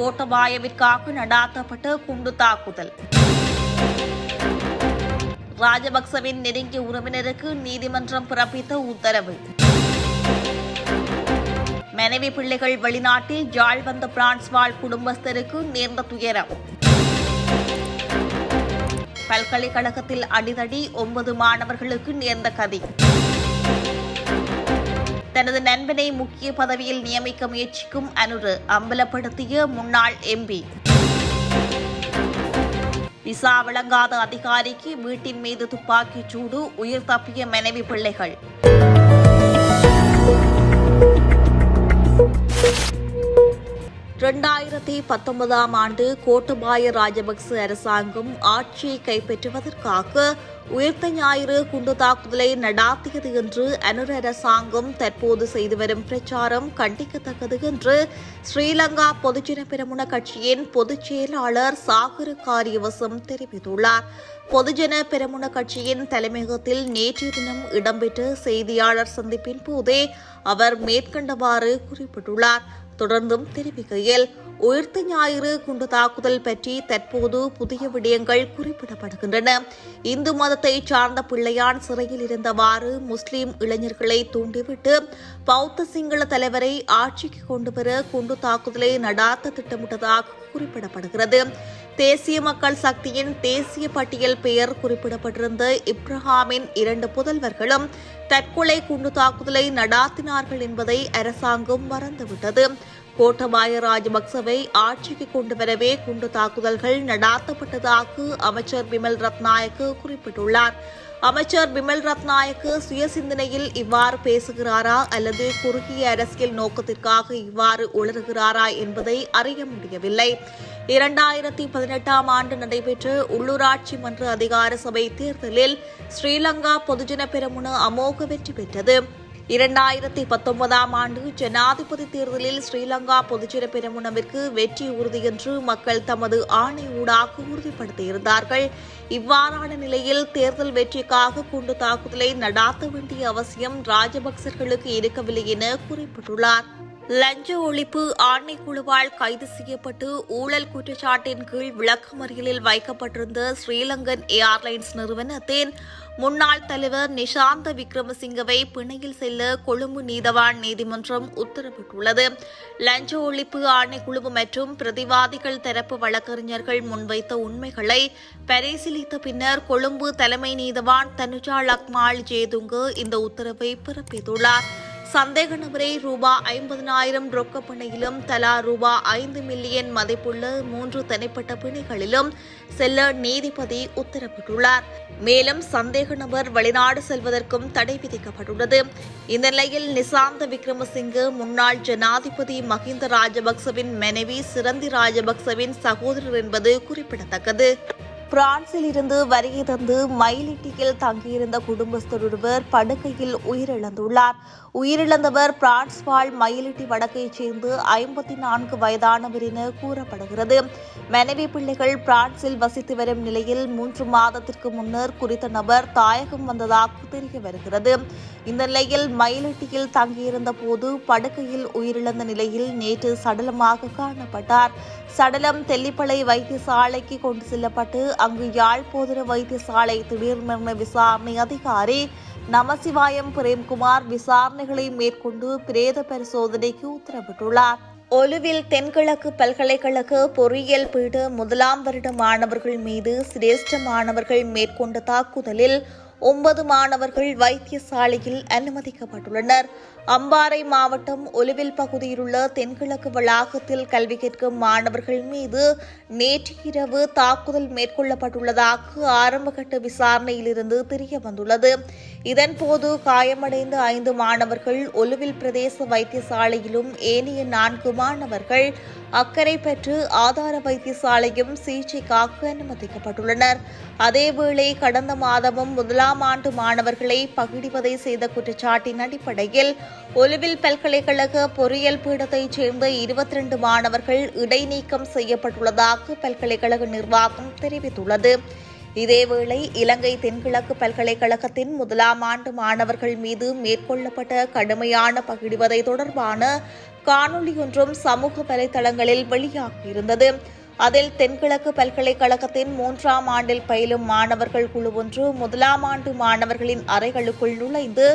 கோட்டபாயவிற்காக நடாத்தப்பட்ட குண்டு தாக்குதல் ராஜபக்சவின் நெருங்கிய உறவினருக்கு நீதிமன்றம் பிறப்பித்த உத்தரவு மனைவி பிள்ளைகள் வெளிநாட்டில் ஜாழ் வந்த பிரான்ஸ் வாழ் குடும்பஸ்தருக்கு நேர்ந்த துயரம் பல்கலைக்கழகத்தில் அடிதடி ஒன்பது மாணவர்களுக்கு நேர்ந்த கதி தனது நண்பனை முக்கிய பதவியில் நியமிக்க முயற்சிக்கும் அனுரு அம்பலப்படுத்திய முன்னாள் எம்பி. விசா வழங்காத அதிகாரிக்கு வீட்டின் மீது துப்பாக்கிச் சூடு உயிர் தப்பிய மனைவி பிள்ளைகள். இரண்டாயிரத்தி பத்தொன்பதாம் ஆண்டு கோட்டபாய ராஜபக்ச அரசாங்கம் ஆட்சியை கைப்பற்றுவதற்காக உயிர்த்த ஞாயிறு குண்டு தாக்குதலை நடாத்தியது என்று அனுர அரசாங்கம் தற்போது செய்து வரும் பிரச்சாரம் கண்டிக்கத்தக்கது என்று ஸ்ரீலங்கா பொதுஜன பெரமுன கட்சியின் பொதுச் செயலாளர் சாகர காரியவசம் தெரிவித்துள்ளார். பொதுஜன பெரமுன கட்சியின் தலைமையகத்தில் நேற்று தினம் இடம்பெற்ற செய்தியாளர் சந்திப்பின் போதே அவர் மேற்கண்டவாறு குறிப்பிட்டுள்ளார். தொடர்ந்தும் தெரிவிக்கையில் உயிர்த்த ஞாயிறு குண்டு தாக்குதல் பற்றி தற்போது புதிய விடயங்கள் குறிப்பிடப்படுகின்றன. இந்து மதத்தை சார்ந்த பிள்ளையான் சிறையில் இருந்தவாறு முஸ்லிம் இளைஞர்களை தூண்டிவிட்டு பௌத்த சிங்கள தலைவரை ஆட்சிக்கு கொண்டுவர குண்டு தாக்குதலை நடாத்த திட்டமிட்டதாக குறிப்பிடப்படுகிறது. தேசிய மக்கள் சக்தியின் தேசிய பட்டியல் பெயர் குறிப்பிடப்பட்டிருந்த இப்ரஹாமின் இரண்டு புதல்வர்களும் தற்கொலை குண்டு தாக்குதலை நடாத்தினார்கள் என்பதை அரசாங்கம் மறந்துவிட்டது. கோட்டபாய ராஜபக்சவை ஆட்சிக்கு கொண்டு வரவே குண்டு தாக்குதல்கள் நடாத்தப்பட்டதாக அமைச்சர் பிமல் ரத்நாயக்கு குறிப்பிட்டுள்ளார். அமைச்சர் பிமல் ரத்நாயக்கு சுய சிந்தனையில் இவ்வாறு பேசுகிறாரா அல்லது குறுகிய அரசியல் நோக்கத்திற்காக இவ்வாறு உளறுகிறாரா என்பதை அறிய முடியவில்லை. இரண்டாயிரத்தி பதினெட்டாம் ஆண்டு நடைபெற்ற உள்ளூராட்சி மன்ற அதிகார சபை தேர்தலில் ஸ்ரீலங்கா பொதுஜன பெருமுன அமோக வெற்றி பெற்றது. இரண்டாயிரத்தி பத்தொன்பதாம் ஆண்டு ஜனாதிபதி தேர்தலில் ஸ்ரீலங்கா பொதுஜன பெருமுனவிற்கு வெற்றி உறுதி என்று மக்கள் தமது ஆணை ஊடாக உறுதிப்படுத்தியிருந்தார்கள். இவ்வாறான நிலையில் தேர்தல் வெற்றிக்காக குண்டு தாக்குதலை நடாத்த வேண்டிய அவசியம் ராஜபக்சர்களுக்கு இருக்கவில்லை என குறிப்பிட்டுள்ளார். லஞ்ச ஒழிப்பு ஆணைக்குழுவால் கைது செய்யப்பட்டு ஊழல் குற்றச்சாட்டின் கீழ் விளக்கமறியலில் வைக்கப்பட்டிருந்த ஸ்ரீலங்கன் ஏர்லைன்ஸ் நிறுவனத்தின் முன்னாள் தலைவர் நிஷாந்த விக்ரமசிங்கவை பிணையில் செல்ல கொழும்பு நீதவான் நீதிமன்றம் உத்தரவிட்டுள்ளது. லஞ்ச ஒழிப்பு ஆணைக்குழு மற்றும் பிரதிவாதிகள் தரப்பு வழக்கறிஞர்கள் முன்வைத்த உண்மைகளை பரிசீலித்த பின்னர் கொழும்பு தலைமை நீதவான் தனுஜா லக்மால் ஜேதுங்கு இந்த உத்தரவை பிறப்பித்துள்ளார். சந்தேக நபரை ரூபா ஐம்பதனாயிரம் ரொக்க பிணையிலும் தலா ரூபா ஐந்து மில்லியன் மதிப்புள்ள மூன்று தனிப்பட்ட பிணைகளிலும் செல்ல நீதிபதி உத்தரவிட்டுள்ளார். மேலும் சந்தேக நபர் வெளிநாடு செல்வதற்கும் தடை விதிக்கப்பட்டுள்ளது. இந்த நிலையில் நிசாந்த விக்ரமசிங்கு முன்னாள் ஜனாதிபதி மஹிந்த ராஜபக்சவின் மனைவி சிரந்தி ராஜபக்சவின் சகோதரர் என்பது குறிப்பிடத்தக்கது. பிரான்சில் இருந்து வருகை தந்து மயிலிட்டியில் தங்கியிருந்த குடும்பஸ்தரொருவர் படுக்கையில் உயிரிழந்துள்ளார். உயிரிழந்தவர் பிரான்ஸ் வாழ் மயிலிட்டி வடக்கைச் சேர்ந்து ஐம்பத்தி நான்கு வயதானவர் என கூறப்படுகிறது. மனைவி பிள்ளைகள் பிரான்சில் வசித்து வரும் நிலையில் மூன்று மாதத்திற்கு முன்னர் குறித்த நபர் தாயகம் வந்ததாக தெரிய வருகிறது. இந்த நிலையில் மயிலிட்டியில் தங்கியிருந்த போது படுக்கையில் உயிரிழந்த நிலையில் நேற்று சடலமாக காணப்பட்டார். சடலம் தெல்லிப்பளை வைத்தியசாலைக்கு கொண்டு செல்லப்பட்டு அங்கு யாழ் வைத்தியசாலை திடீர் மரண விசாரணை அதிகாரி நமசிவாயம் பிரேம்குமார் விசாரணைகளை மேற்கொண்டு பிரேத பரிசோதனைக்கு உத்தரவிட்டுள்ளார். ஒலுவில் தென்கிழக்கு பல்கலைக்கழக பொறியியல் பீட முதலாம் வருட மாணவர்கள் மீது சிரேஷ்ட மாணவர்கள் மேற்கொண்ட தாக்குதலில் ஒன்பது மாணவர்கள் வைத்தியசாலையில் அனுமதிக்கப்பட்டுள்ளனர். அம்பாறை மாவட்டம் ஒலுவில் பகுதியில் உள்ள தென்கிழக்கு வளாகத்தில் கல்வி கேட்கும் மாணவர்கள் மீது நேற்று இரவு தாக்குதல் மேற்கொள்ளப்பட்டுள்ளதாக ஆரம்பகட்ட விசாரணையிலிருந்து தெரிய வந்துள்ளது இதன்போது காயமடைந்த ஐந்து மாணவர்கள் ஒலுவில் பிரதேச வைத்தியசாலையிலும் ஏனைய நான்கு மாணவர்கள் அக்கறை பெற்று ஆதார வைத்தியசாலையும் சிகிச்சைக்காக அனுமதிக்கப்பட்டுள்ளனர். அதேவேளை கடந்த மாதமும் முதலாம் ஆண்டு மாணவர்களை பகிடிவதை செய்த குற்றச்சாட்டின் அடிப்படையில் ஒலுவில் பல்கலைக்கழக பொறியியல் பீடத்தைச் சேர்ந்த இருபத்தி ரெண்டு மாணவர்கள் இடைநீக்கம் செய்யப்பட்டுள்ளதாக பல்கலைக்கழக நிர்வாகம் தெரிவித்துள்ளது. இதேவேளை இலங்கை தென்கிழக்கு பல்கலைக்கழகத்தின் முதலாம் ஆண்டு மாணவர்கள் மீது மேற்கொள்ளப்பட்ட கடுமையான பகிடுவதை தொடர்பான காணொளி ஒன்றும் சமூக வலைதளங்களில் வெளியாகியிருந்தது. அதில் தென்கிழக்கு பல்கலைக்கழகத்தின் மூன்றாம் ஆண்டில் பயிலும் மாணவர்கள் குழு ஒன்று முதலாம் ஆண்டு மாணவர்களின் அறைகளுக்குள் நுழைந்து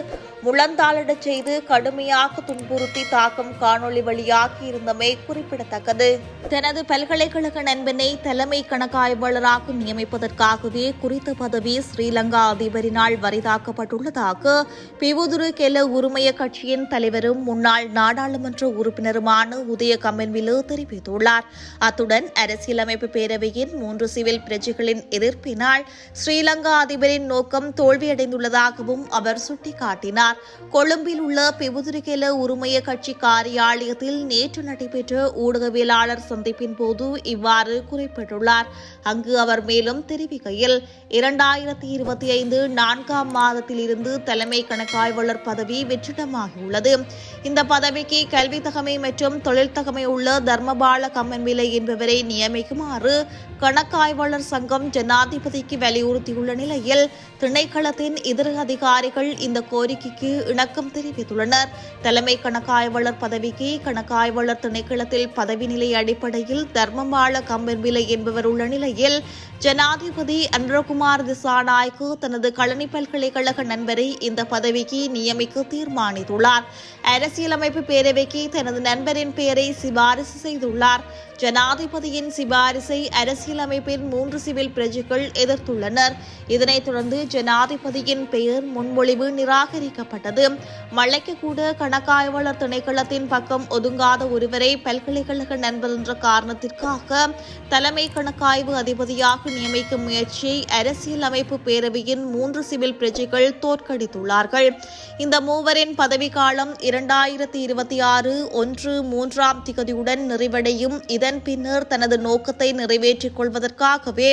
முழந்தாளிடச் செய்து கடுமையாக துன்புறுத்தி தாக்கும் காணொளி வெளியாகியிருந்தமை குறிப்பிடத்தக்கது. தனது பல்கலைக்கழக நண்பனை தலைமை கணக்காய்வாளராக நியமிப்பதற்காகவே குறித்த பதவி ஸ்ரீலங்கா அதிபரினால் வரிதாக்கப்பட்டுள்ளதாக பிவுதுரு கெல உரிமைய கட்சியின் தலைவரும் முன்னாள் நாடாளுமன்ற உறுப்பினருமான உதய கம்மன்விலு தெரிவித்துள்ளார். அத்துடன் அரசியலமைப்பு பேரவையின் மூன்று சிவில் பிரஜைகளின் எதிர்ப்பினால் ஸ்ரீலங்கா அதிபரின் நோக்கம் தோல்வியடைந்துள்ளதாகவும் அவர் சுட்டிக்காட்டினார். கொழும்பில் உள்ள பிவுதுரிகேல உரிமைய கட்சி காரியாலயத்தில் நேற்று நடைபெற்ற ஊடகவியலாளர் சந்திப்பின் போது இவ்வாறு குறிப்பிட்டுள்ளார். அங்கு அவர் மேலும் தெரிவிக்கையில் இரண்டாயிரத்தி இருபத்தி ஐந்து நான்காம் மாதத்திலிருந்து தலைமை கணக்காய்வாளர் பதவி வெற்றிடமாகியுள்ளது. இந்த பதவிக்கு கல்வி தகமை மற்றும் தொழில் தகமை உள்ள தர்மபால கம்மன்விலை என்பவரை நியமிக்குமாறு கணக்காய்வாளர் சங்கம் ஜனாதிபதிக்கு வலியுறுத்தியுள்ள நிலையில் திணைக்களத்தின் இதர அதிகாரிகள் இந்த கோரிக்கைக்கு இணக்கம் தெரிவித்துள்ளனர். தலைமை கணக்காய்வாளர் பதவிக்கு கணக்காய்வாளர் திணைக்களத்தில் பதவி நிலை அடிப்படையில் தர்மபால கம்பன்விலை என்பவர் உள்ள நிலையில் ஜனாதிபதி அனுரகுமார் திசாநாயக்கு தனது கழனி பல்கலைக்கழக நண்பரை இந்த பதவிக்கு நியமிக்க தீர்மானித்துள்ளார். அரசியலமைப்பு பேரவைக்கு தனது நண்பரின் பெயரை சிபாரிசு செய்துள்ளார். ஜனாதிபதியின் சிபாரிசை அரசியலமைப்பின் மூன்று சிவில் பிரஜைகள் எதிர்த்துள்ளனர். இதனைத் தொடர்ந்து ஜனாதிபதியின் பெயர் முன்மொழிவு நிராகரிக்கப்பட்டது. மழைக்கு கூட கணக்காய்வாளர் திணைக்களத்தின் பக்கம் ஒதுங்காத ஒருவரை பல்கலைக்கழக நண்பர் என்ற காரணத்திற்காக தலைமை கணக்காய்வு அதிபதியாக நியமிக்கும் முயற்சியை அரசியலமைப்பு பேரவையின் மூன்று சிவில் பிரஜைகள் தோற்கடித்துள்ளார்கள். இந்த மூவரின் பதவிக்காலம் இரண்டாயிரத்தி இருபத்தி ஆறு ஒன்று மூன்றாம் திகதியுடன் நிறைவடையும். இதன் பின்னர் தனது நோக்கத்தை நிறைவேற்றிக் கொள்வதற்காகவே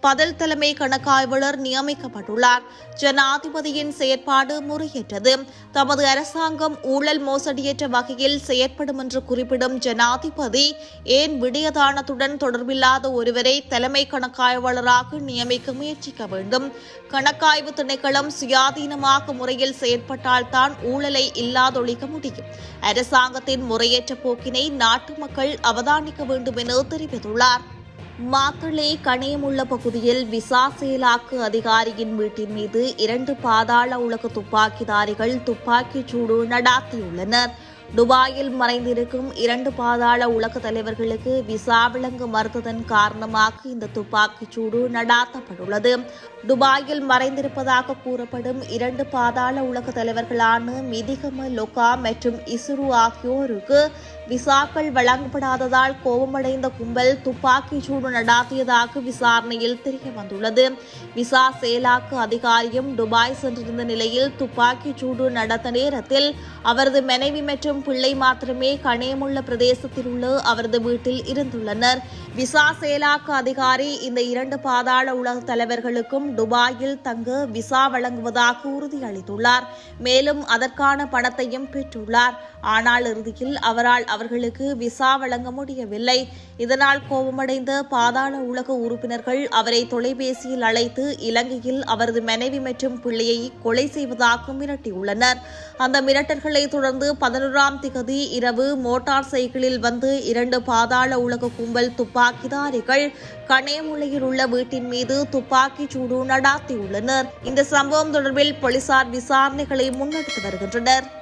பதில் தலைமை கணக்காய்வாளர் நியமிக்கப்பட்டுள்ளார். ஜனாதிபதியின் செயற்பாடு முறையற்றது. தமது அரசாங்கம் ஊழல் மோசடியற்ற வகையில் செயற்படும் என்று குறிப்பிடும் ஜனாதிபதி ஏன் விடயதானத்துடன் தொடர்பில்லாத ஒருவரை தலைமை கணக்காய்வாளராக நியமிக்க முயற்சிக்க வேண்டும்? கணக்காய்வு திணைக்களம் சுயாதீனமாக முறையில் செயற்பட்டால்தான் ஊழலை இல்லாதொழிக்க முடியும். அரசாங்கத்தின் முறையற்ற போக்கினை நாட்டு மக்கள் அவதானிக்க வேண்டும் என தெரிவித்துள்ளார். மாத்தளை கணையமுள்ள பகுதியில் விசா செயலாக்கு அதிகாரியின் வீட்டின் மீது இரண்டு பாதாள உலக துப்பாக்கிதாரிகள் துப்பாக்கிச் சூடு நடாத்தியுள்ளனர். துபாயில் மறைந்திருக்கும் இரண்டு பாதாள உலக தலைவர்களுக்கு விசா விலங்கு மறுத்ததன் காரணமாக இந்த துப்பாக்கிச் சூடு நடாத்தப்பட்டுள்ளது. துபாயில் மறைந்திருப்பதாக கூறப்படும் இரண்டு பாதாள உலக தலைவர்களான மிதிகம லொகா மற்றும் இசுரு ஆகியோருக்கு விசாக்கள் வழங்கப்படாததால் கோபமடைந்த கும்பல் துப்பாக்கிச் சூடு நடாத்தியதாக விசாரணையில் தெரிய வந்துள்ளது. விசா செயலாக்க அதிகாரியும் துபாய் சென்றிருந்த நிலையில் துப்பாக்கிச் சூடு நடத்த நேரத்தில் அவரது மனைவி மற்றும் பிள்ளை மாத்திரமே கணேமுள்ள பிரதேசத்தில் உள்ள அவரது வீட்டில் இருந்துள்ளனர். விசா செயலாக்க அதிகாரி இந்த இரண்டு பாதாள உலக தலைவர்களுக்கும் துபாயில் தங்க விசா வழங்குவதாக உறுதியளித்துள்ளார். மேலும் அதற்கான பணத்தையும் பெற்றுள்ளார். ஆனால் இறுதியில் அவரால் அவர்களுக்கு விசா வழங்க முடியவில்லை. இதனால் கோபமடைந்த பாதாள உலக உறுப்பினர்கள் அவரை தொலைபேசியில் அழைத்து இலங்கையில் அவரது மனைவி மற்றும் பிள்ளையை கொலை செய்வதாக மிரட்டியுள்ளனர். அந்த மிரட்டல்களை தொடர்ந்து பதினோராம் திகதி இரவு மோட்டார் சைக்கிளில் வந்து இரண்டு பாதாள உலக கும்பல் துப்பாக்கிதாரிகள் கணேமுலையில் உள்ள வீட்டின் மீது துப்பாக்கிச் சூடு நடாத்தியுள்ளனர். இந்த சம்பவம் தொடர்பில் போலீசார் விசாரணைகளை முன்னெடுத்து வருகின்றனர்.